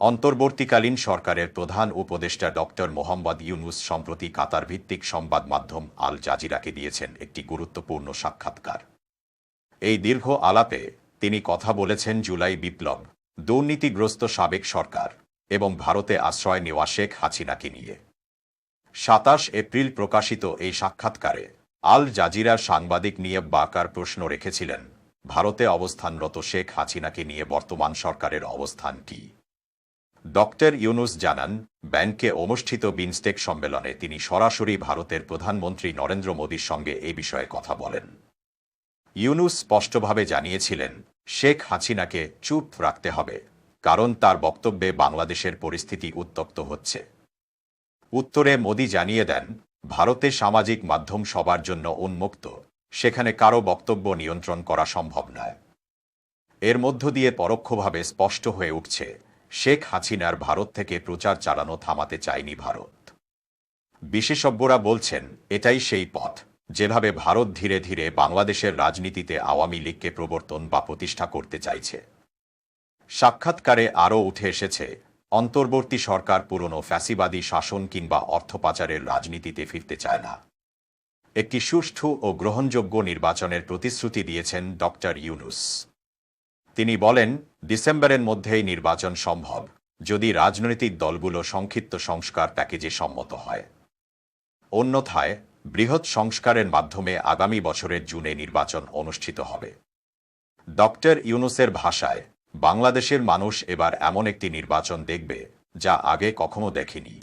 অন্তর্বর্তীকালীন সরকারের প্রধান উপদেষ্টা ডক্টর মোহাম্মদ ইউনুস সম্প্রতি কাতার ভিত্তিক সংবাদ মাধ্যম আল জাজিরাকে দিয়েছেন একটি গুরুত্বপূর্ণ সাক্ষাৎকার। এই দীর্ঘ আলাপে তিনি কথা বলেছেন জুলাই বিপ্লব, দুর্নীতিগ্রস্ত সাবেক সরকার এবং ভারতে আশ্রয় নেওয়া শেখ হাসিনাকে নিয়ে। সাতাশ এপ্রিল প্রকাশিত এই সাক্ষাৎকারে আল জাজিরার সাংবাদিক নিয়ে বাকার প্রশ্ন রেখেছিলেন, ভারতে অবস্থানরত শেখ হাসিনাকে নিয়ে বর্তমান সরকারের অবস্থান কি? ডক্টর ইউনুস জানান, ব্যাংকে অনুষ্ঠিত বিনস্টেক সম্মেলনে তিনি সরাসরি ভারতের প্রধানমন্ত্রী নরেন্দ্র মোদীর সঙ্গে এ বিষয়ে কথা বলেন। ইউনুস স্পষ্টভাবে জানিয়েছিলেন, শেখ হাসিনাকে চুপ রাখতে হবে, কারণ তার বক্তব্যে বাংলাদেশের পরিস্থিতি উত্তপ্ত হচ্ছে। উত্তরে মোদি জানিয়ে দেন, ভারতে সামাজিক মাধ্যম সবার জন্য উন্মুক্ত, সেখানে কারও বক্তব্য নিয়ন্ত্রণ করা সম্ভব নয়। এর মধ্য দিয়ে পরোক্ষভাবে স্পষ্ট হয়ে উঠছে শেখ হাসিনার ভারত থেকে প্রচার চালানো থামাতে চায়নি ভারত। বিশেষজ্ঞরা বলছেন, এটাই সেই পথ। যেভাবে ভারত ধীরে ধীরে বাংলাদেশের রাজনীতিতে আওয়ামী লীগকে প্রবর্তন বা প্রতিষ্ঠা করতে চাইছে। সাক্ষাৎকারে আরও উঠে এসেছে, অন্তর্বর্তী সরকার পুরনো ফ্যাসিবাদী শাসন কিংবা অর্থ পাচারের রাজনীতিতে ফিরতে চায় না। একটি সুষ্ঠু ও গ্রহণযোগ্য নির্বাচনের প্রতিশ্রুতি দিয়েছেন ডক্টর ইউনুস। তিনি বলেন, ডিসেম্বরের মধ্যেই নির্বাচন সম্ভব, যদি রাজনৈতিক দলগুলো সংক্ষিপ্ত সংস্কার প্যাকেজে সম্মত হয়। অন্যথায়, বৃহৎ সংস্কারের মাধ্যমে আগামী বছরের জুনে নির্বাচন অনুষ্ঠিত হবে। ডক্টর ইউনুসের ভাষায়, বাংলাদেশের মানুষ এবার এমন একটি নির্বাচন দেখবে, যা আগে কখনো দেখেনি।